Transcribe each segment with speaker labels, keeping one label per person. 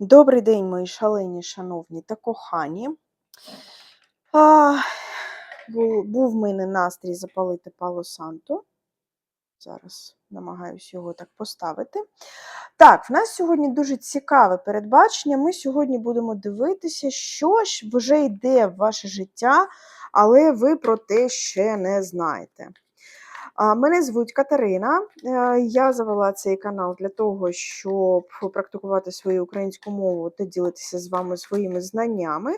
Speaker 1: Добрий день, мої шалені, шановні та кохані. А, був, в мене настрій запалити Пало Санто. Зараз намагаюся його так поставити. Так, в нас сьогодні дуже цікаве передбачення. Ми сьогодні будемо дивитися, що ж вже йде в ваше життя, але ви про те ще не знаєте. Мене звуть Катерина. Е, Я завела цей канал для того, щоб практикувати свою українську мову та ділитися з вами своїми знаннями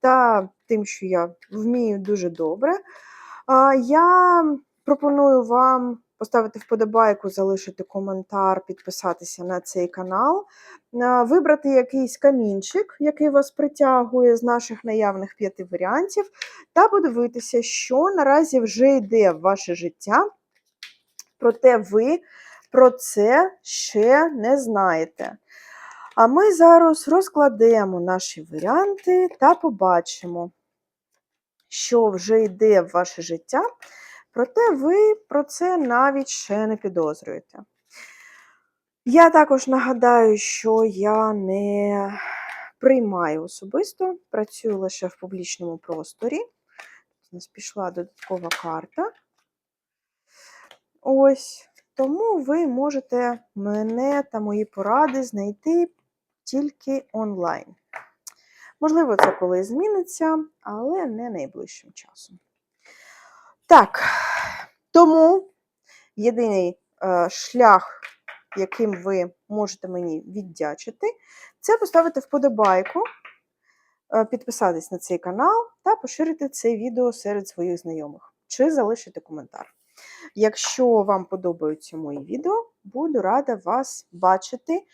Speaker 1: та тим, що я вмію дуже добре. Я пропоную вам поставити вподобайку, залишити коментар, підписатися на цей канал, вибрати якийсь камінчик, який вас притягує з наших наявних п'яти варіантів, та подивитися, що наразі вже йде в ваше життя. Проте ви про це ще не знаєте. А ми зараз розкладемо наші варіанти та побачимо, що вже йде в ваше життя, проте ви про це навіть ще не підозрюєте. Я також нагадаю, що я не приймаю особисто, працюю лише в публічному просторі. У нас пішла додаткова карта. Ось, тому ви можете мене та мої поради знайти тільки онлайн. Можливо, це колись зміниться, але не найближчим часом. Так, тому єдиний е, шлях, яким ви можете мені віддячити, це поставити вподобайку, е, підписатись на цей канал та поширити це відео серед своїх знайомих, чи залишити коментар. Якщо вам подобаються мої відео, буду рада вас бачити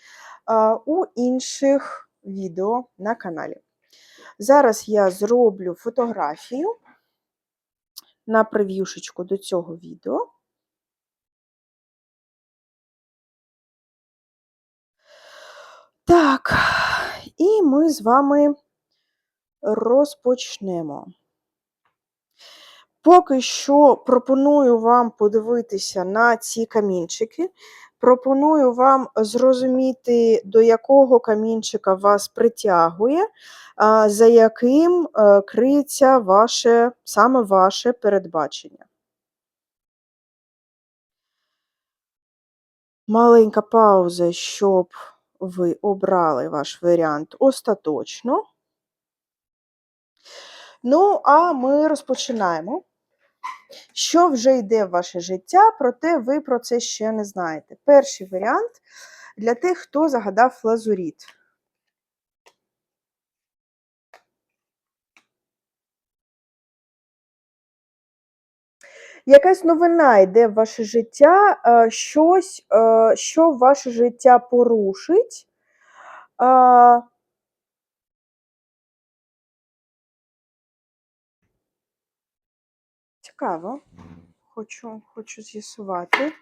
Speaker 1: а, у інших відео на каналі. Зараз я зроблю фотографію на прев'юшечку до цього відео. Так, і ми з вами розпочнемо. Поки що пропоную вам подивитися на ці камінчики. Пропоную вам зрозуміти, до якого камінчика вас притягує, за яким е, криється ваше, саме ваше передбачення. Маленька пауза, щоб ви обрали ваш варіант остаточно. Ну, а ми розпочинаємо. Що вже йде в ваше життя, проте ви про це ще не знаєте. Перший варіант для тих, хто загадав лазуріт. Якась новина йде в ваше життя, е, щось, е, що ваше життя порушить. Цікаво. Хочу, хочу з'ясувати.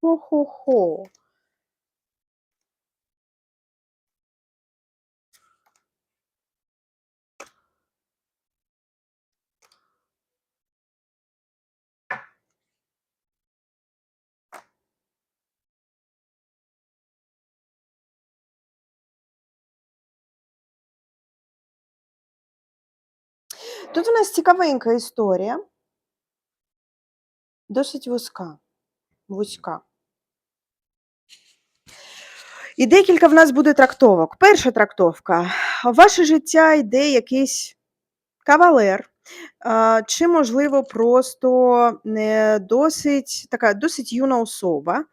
Speaker 1: Хо-хо-хо. Тут у нас цікавенька історія, досить вузька. вузька. І декілька в нас буде трактовок. Перша трактовка. Ваше життя йде якийсь кавалер, чи, можливо, просто не досить така досить юна особа.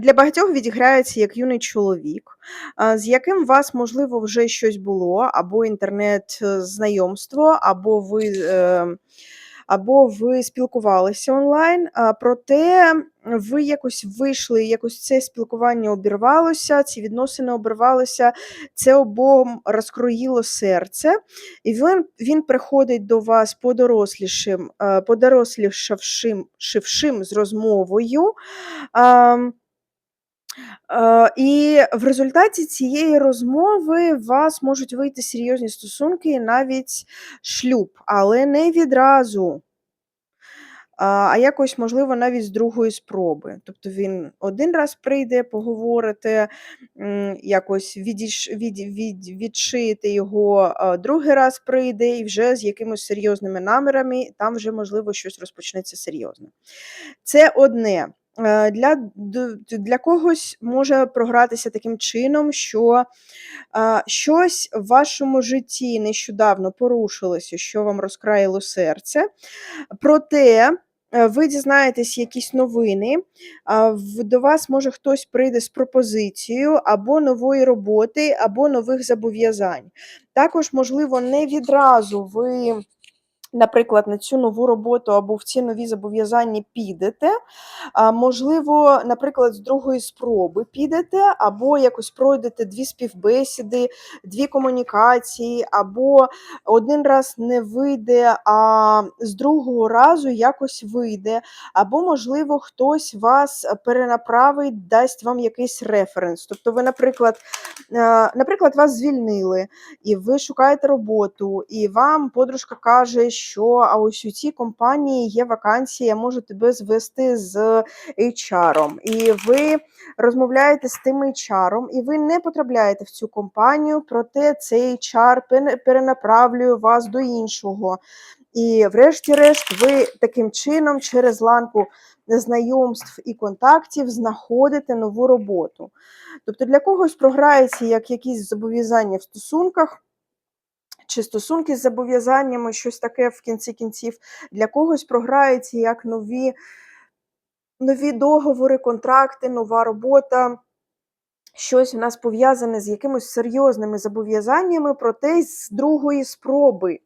Speaker 1: Для багатьох відіграється як юний чоловік, з яким у вас, можливо, вже щось було, або інтернет-знайомство, або ви ем, або ви спілкувалися онлайн, проте ви якось вийшли, якось це спілкування обірвалося, ці відносини обірвалися, це обом розкроїло серце, і він він приходить до вас подорослішим, подорослішавшим з розмовою. І в результаті цієї розмови у вас можуть вийти серйозні стосунки і навіть шлюб, але не відразу. а якось, можливо, навіть з другої спроби. Тобто він один раз прийде, поговорите, якось відіш від від відшиєте його, другий раз прийде і вже з якимись серйозними намірами, там вже, можливо, щось розпочнеться серйозне. Це одне. Е, для для когось може програтися таким чином, що, а, щось в вашому житті нещодавно порушилося, що вам розкраїло серце. Проте, е, ви дізнаєтесь якісь новини, а, до вас, може, хтось прийде з пропозицією або нової роботи, або нових зобов'язань. Також, можливо, не відразу ви, наприклад, на цю нову роботу або в ці нові зобов'язання підете, можливо, наприклад, з другої спроби підете, або якось пройдете 2 співбесіди, 2 комунікації, або один раз не вийде, а з другого разу якось вийде, або, можливо, хтось вас перенаправить, дасть вам якийсь референс. Тобто ви, наприклад, е, наприклад, вас звільнили, і ви шукаєте роботу, і вам подружка каже, що а ось у цій компанії є вакансія, я можу тебе звести з HR. І ви розмовляєте з тим HR, і ви не потрапляєте в цю компанію, проте цей HR перенаправлює вас до іншого. І врешті-решт ви таким чином через ланку знайомств і контактів знаходите нову роботу. Тобто для когось програється як якісь зобов'язання в стосунках чи стосунки з зобов'язаннями, щось таке в кінці кінців. Для когось програється як нові нові договори, контракти, нова робота. Щось в нас пов'язане з якимись серйозними зобов'язаннями, проте з другої спроби.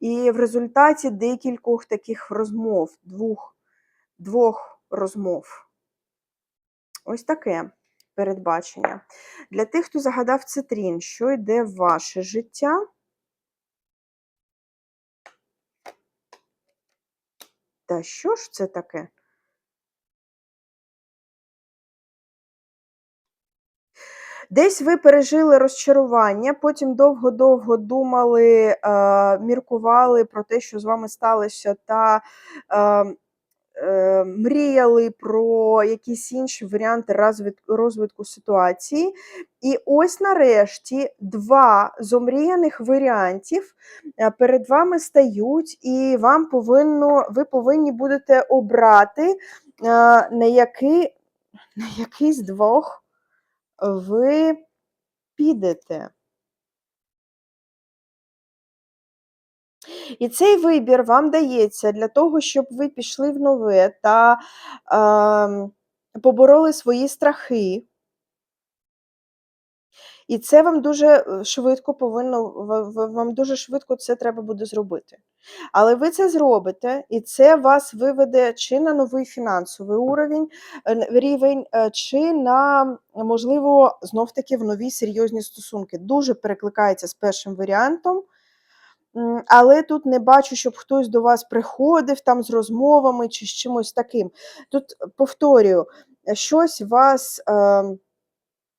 Speaker 1: І в результаті декількох таких розмов, двох, двох розмов. Ось таке передбачення. Для тих, хто загадав цитрін, що йде в ваше життя? Та що ж це таке? Десь ви пережили розчарування, потім довго-довго думали, е, міркували про те, що з вами сталося, та е, мріяли про якісь інші варіанти розвит розвитку ситуації. І ось нарешті 2 з омріяних варіантів, е, перед вами стають, і вам повинно ви повинні будете обрати, е, на який на який з двох ви підете. І цей вибір вам дається для того, щоб ви пішли в нове та, ем, побороли свої страхи. І це вам дуже, е, швидко повинно вам дуже швидко це треба буде зробити. Але ви це зробите, і це вас виведе чи на новий фінансовий уровень е, рівень, е, чи на, можливо, знов-таки в нові серйозні стосунки. Дуже перекликається з першим варіантом. Але тут не бачу, щоб хтось до вас приходив там з розмовами чи з чимось таким. Тут, повторюю, щось вас, ем,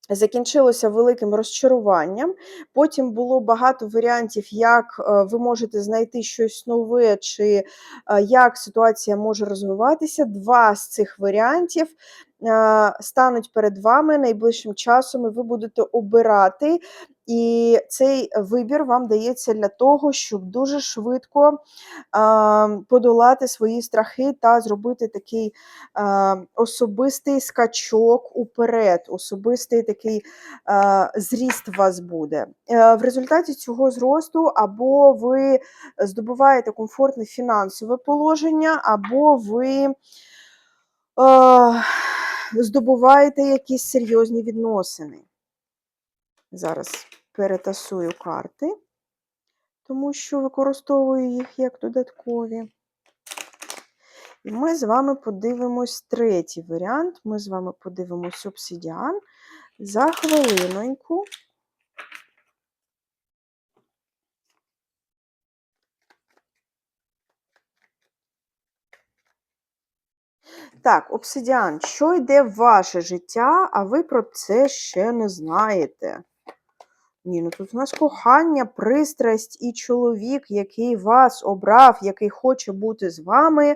Speaker 1: закінчилося великим розчаруванням. Потім було багато варіантів, як, е, ви можете знайти щось нове, чи, е, як ситуація може розвиватися. 2 з цих варіантів, е, стануть перед вами найближчим часом, і ви будете обирати. І цей вибір вам дається для того, щоб дуже швидко, ем, подолати свої страхи та зробити такий, ем, особистий скачок уперед, особистий такий, е, зріст у вас буде. Е, в результаті цього зросту або ви здобуваєте комфортне фінансове положення, або ви, е, здобуваєте якісь серйозні відносини. Зараз перетасую карти, тому що використовую їх як додаткові. І ми з вами подивимось третій варіант. Ми з вами подивимось обсидіан за хвилиноньку. Так, обсидіан, що йде в ваше життя, а ви про це ще не знаєте? Ні, ну тут у нас кохання, пристрасть і чоловік, який вас обрав, який хоче бути з вами,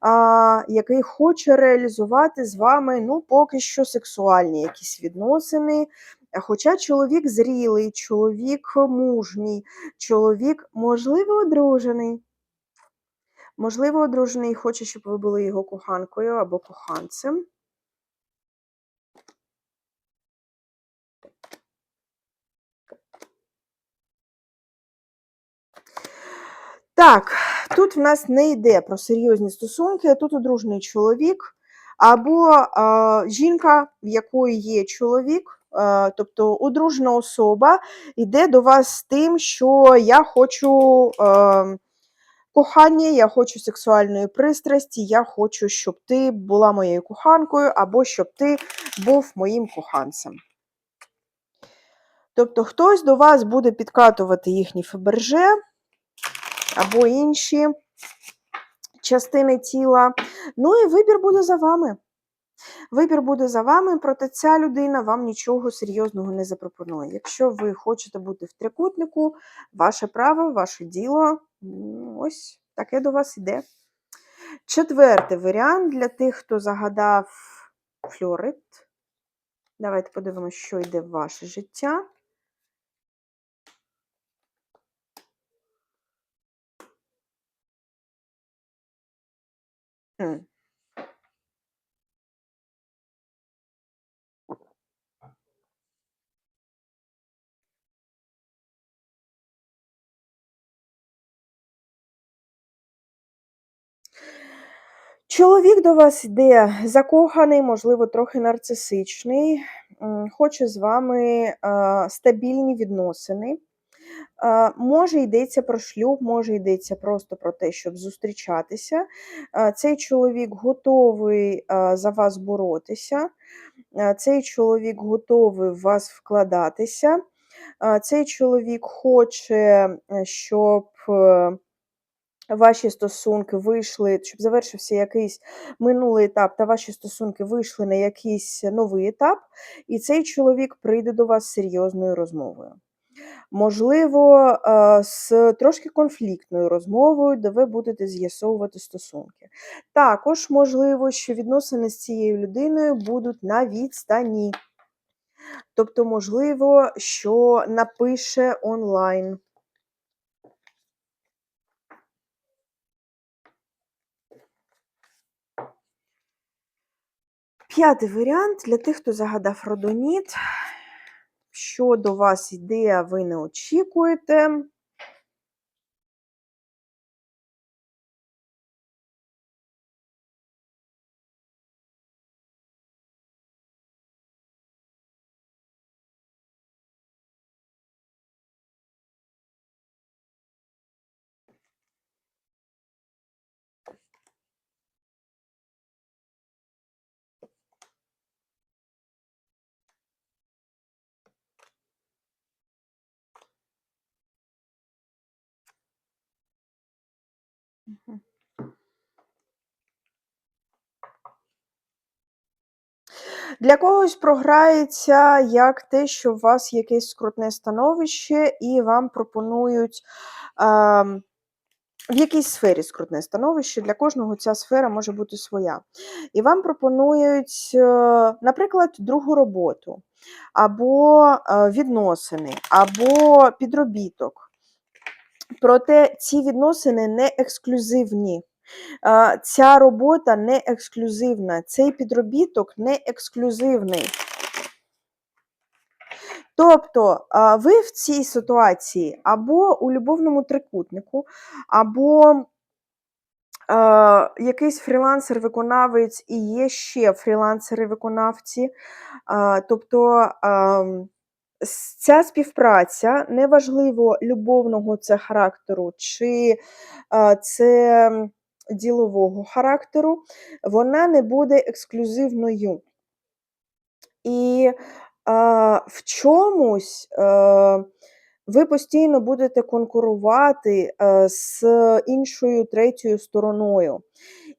Speaker 1: а, який хоче реалізувати з вами, ну, поки що сексуальні якісь відносини. Хоча чоловік зрілий, чоловік мужній, чоловік, можливо, одружений. Можливо, одружений хоче, щоб ви були його коханкою або коханцем. Так, тут в нас не йде про серйозні стосунки, тут одружений чоловік або е, жінка, в якої є чоловік, е, тобто одружена особа, йде до вас з тим, що я хочу е, кохання, я хочу сексуальної пристрасті, я хочу, щоб ти була моєю коханкою, або щоб ти був моїм коханцем. Тобто хтось до вас буде підкатувати їхні фаберже або інші частини тіла. Ну і вибір буде за вами. Вибір буде за вами, проте ця людина вам нічого серйозного не запропонує. Якщо ви хочете бути в трикутнику, ваше право, ваше діло, ось таке до вас іде. Четвертий варіант для тих, хто загадав флорит. Давайте подивимося, що йде в ваше життя. Хм. Чоловік до вас йде закоханий, можливо, трохи нарцисичний, хоче з вами стабільні відносини. Може йдеться про шлюб, може йдеться просто про те, щоб зустрічатися. Цей чоловік готовий за вас боротися, цей чоловік готовий в вас вкладатися. Цей чоловік хоче, щоб е, ваші стосунки вийшли, щоб завершився якийсь минулий етап, та ваші стосунки вийшли на якийсь новий етап, і цей чоловік прийде до вас з серйозною розмовою. Можливо, з трошки конфліктною розмовою, де ви будете з'ясовувати стосунки. Також можливо, що відносини з цією людиною будуть на відстані. Тобто, можливо, що напише онлайн. П'ятий варіант для тих, хто загадав родоніт. Що до вас йде, ви не очікуєте. Для когось програється як те, що у вас якесь скрутне становище, і вам пропонують а, в якійсь сфері скрутне становище. Для кожного ця сфера може бути своя. І вам пропонують, е, наприклад, другу роботу, або е, відносини, або підробіток. Проте ці відносини не ексклюзивні. Ця робота не ексклюзивна, цей підробіток не ексклюзивний. Тобто ви в цій ситуації або у любовному трикутнику, або якийсь фрілансер-виконавець і є ще фрілансери-виконавці. Тобто ця співпраця, неважливо любовного це характеру, чи це ділового характеру, вона не буде ексклюзивною. І а, в чомусь а, ви постійно будете конкурувати а, з іншою третьою стороною.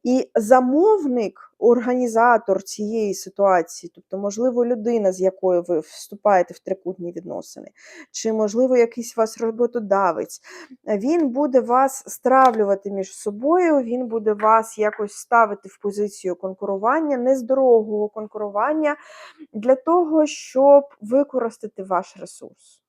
Speaker 1: І замовник, організатор цієї ситуації, тобто, можливо, людина, з якою ви вступаєте в трикутні відносини, чи, можливо, якийсь вас роботодавець, він буде вас стравлювати між собою, він буде вас якось ставити в позицію конкурування, нездорового конкурування для того, щоб використати ваш ресурс.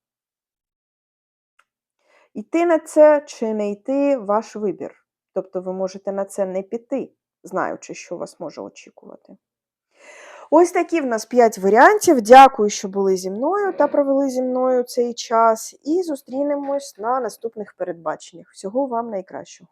Speaker 1: Йти на це чи не йти ваш вибір. Тобто ви можете на це не піти, знаючи, що вас може очікувати. Ось такі в нас 5 варіантів. Дякую, що були зі мною та провели зі мною цей час. І зустрінемось на наступних передбаченнях. Всього вам найкращого.